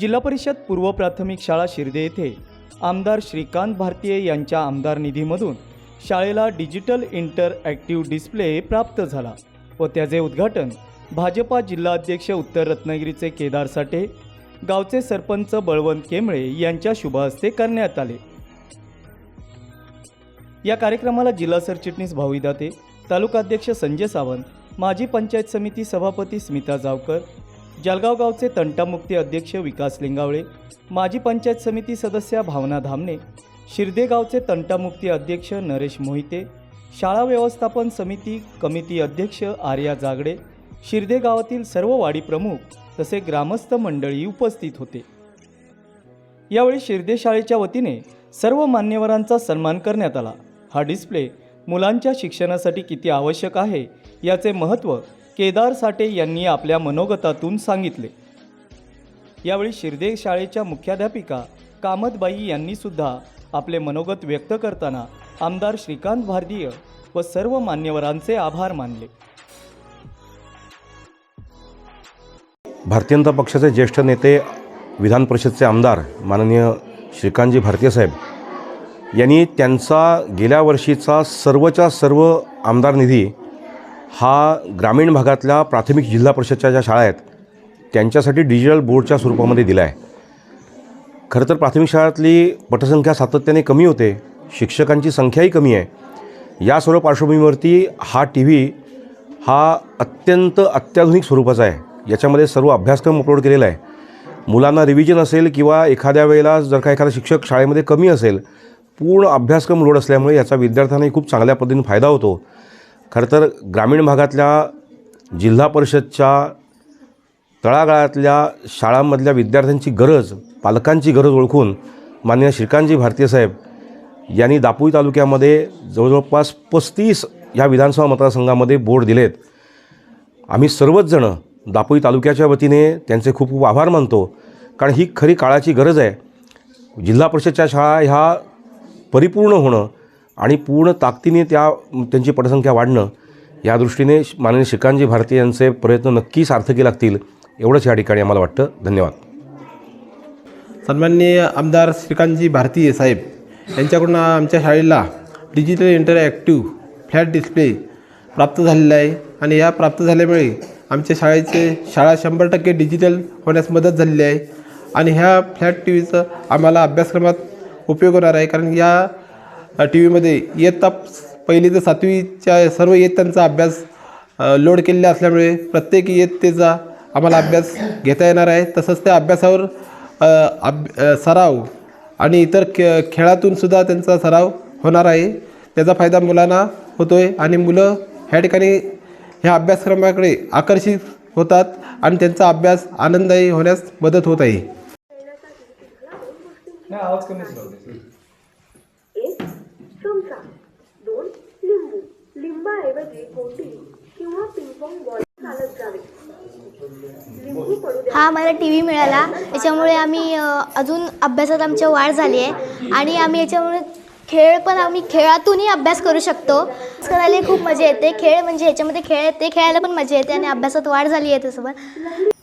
जिल्हा परिषद पूर्व प्राथमिक शाळा शिर्दे येथे आमदार श्रीकांत भारतीय यांच्या आमदार निधीमधून शाळेला डिजिटल इंटर ॲक्टिव्ह डिस्प्ले प्राप्त झाला व त्याचे उद्घाटन भाजपा जिल्हाध्यक्ष उत्तर रत्नागिरीचे केदार साठे गावचे सरपंच बळवंत केंबळे यांच्या शुभ हस्ते करण्यात आले. या कार्यक्रमाला जिल्हा सरचिटणीस भाऊ दाते तालुकाध्यक्ष संजय सावंत माजी पंचायत समिती सभापती स्मिता जावकर जळगाव गावचे तंटामुक्ती अध्यक्ष विकास लिंगावळे माजी पंचायत समिती सदस्या भावना धामणे शिर्दे गावचे तंटामुक्ती अध्यक्ष नरेश मोहिते शाळा व्यवस्थापन समिती कमिटी अध्यक्ष आर्या जागडे शिर्दे गावातील सर्व वाडी प्रमुख तसे ग्रामस्थ मंडळी उपस्थित होते. यावेळी शिर्दे शाळेच्या वतीने सर्व मान्यवरांचा सन्मान करण्यात आला. हा डिस्प्ले मुलांच्या शिक्षणासाठी किती आवश्यक आहे याचे महत्त्व केदार साठे यांनी आपल्या मनोगतातून सांगितले. यावेळी शिर्दे शाळेच्या मुख्याध्यापिका कामतबाई यांनी सुद्धा आपले मनोगत व्यक्त करताना आमदार श्रीकांत भारतीय व सर्व मान्यवरांचे आभार मानले. भारतीय जनता पक्षाचे ज्येष्ठ नेते विधान परिषदचे आमदार माननीय श्रीकांतजी भारतीय साहेब यांनी त्यांचा गेल्या वर्षीचा सर्वच्या सर्व आमदार निधी हा ग्रामीण भागातल्या प्राथमिक जिल्हा परिषदच्या ज्या शाळा आहेत त्यांच्यासाठी डिजिटल बोर्डच्या स्वरूपामध्ये दिला आहे खरं तर प्राथमिक शाळातली पटसंख्या सातत्याने कमी होते शिक्षकांची संख्याही कमी आहे. या सर्व पार्श्वभूमीवरती हा टी व्ही हा अत्यंत अत्याधुनिक स्वरूपाचा आहे. याच्यामध्ये सर्व अभ्यासक्रम अपलोड केलेला आहे. मुलांना रिव्हिजन असेल किंवा एखाद्या वेळेला जर का एखादा शिक्षक शाळेमध्ये कमी असेल पूर्ण अभ्यासक्रम लोड असल्यामुळे याचा विद्यार्थ्यांनाही खूप चांगल्या पद्धतीने फायदा होतो. खरं तर ग्रामीण भागातल्या जिल्हा परिषदच्या तळागाळातल्या शाळांमधल्या विद्यार्थ्यांची गरज पालकांची गरज ओळखून माननीय श्रीकांतजी भारतीय साहेब यांनी दापोई तालुक्यामध्ये जवळजवळपास पस्तीस ह्या विधानसभा मतदारसंघामध्ये बोर्ड दिलेत. आम्ही सर्वच जणं दापोई तालुक्याच्या वतीने त्यांचे खूप खूप आभार मानतो. कारण ही खरी काळाची गरज आहे. जिल्हा परिषदच्या शाळा ह्या परिपूर्ण होणं आणि पूर्ण ताकदीने त्या त्यांची पटसंख्या वाढणं या दृष्टीने माननीय श्रीकांतजी भारती यांचे प्रयत्न नक्की सार्थकी लागतील एवढंच या ठिकाणी आम्हाला वाटतं. धन्यवाद. सन्माननीय आमदार श्रीकांतजी भारतीय साहेब यांच्याकडून आमच्या शाळेला डिजिटल इंटरॅक्टिव्ह फ्लॅट डिस्प्ले प्राप्त झालेला आहे आणि या प्राप्त झाल्यामुळे आमच्या शाळेचे शाळा शंभर टक्के डिजिटल होण्यास मदत झालेली आहे आणि ह्या फ्लॅट टी व्हीचं आम्हाला अभ्यासक्रमात उपयोग होणार आहे. कारण या टी व्हीमध्ये इयत्ता पहिली ते सातवीच्या सर्व इयत्तांचा अभ्यास लोड केलेला असल्यामुळे प्रत्येक इयत्तेचा आम्हाला अभ्यास घेता येणार आहे. तसंच त्या अभ्यासावर अभ सराव आणि इतर खे खेळातून सुद्धा त्यांचा सराव होणार आहे. त्याचा फायदा मुलांना होतो आहे आणि मुलं ह्या ठिकाणी ह्या अभ्यासक्रमाकडे आकर्षित होतात आणि त्यांचा अभ्यास आनंददायी होण्यास मदत होत आहे. चमचा दोन लिंबू. लिंबाऐवजी गोटी किंवा पिंपॉंग बॉल चालत जावे. लिंबू पडू द्या. हा मला टी व्ही मिळाला. याच्यामुळे आम्ही अजून अभ्यासात आमच्या वाढ झाली आहे. आणि आम्ही याच्यामुळे खेळ पण आम्ही खेळातूनही अभ्यास करू शकतो. अभ्यास करायला खूप मजा येते. खेळ म्हणजे याच्यामध्ये खेळ येते खेळायला पण मजा येते आणि अभ्यासात वाढ झाली आहे त्यासोबत.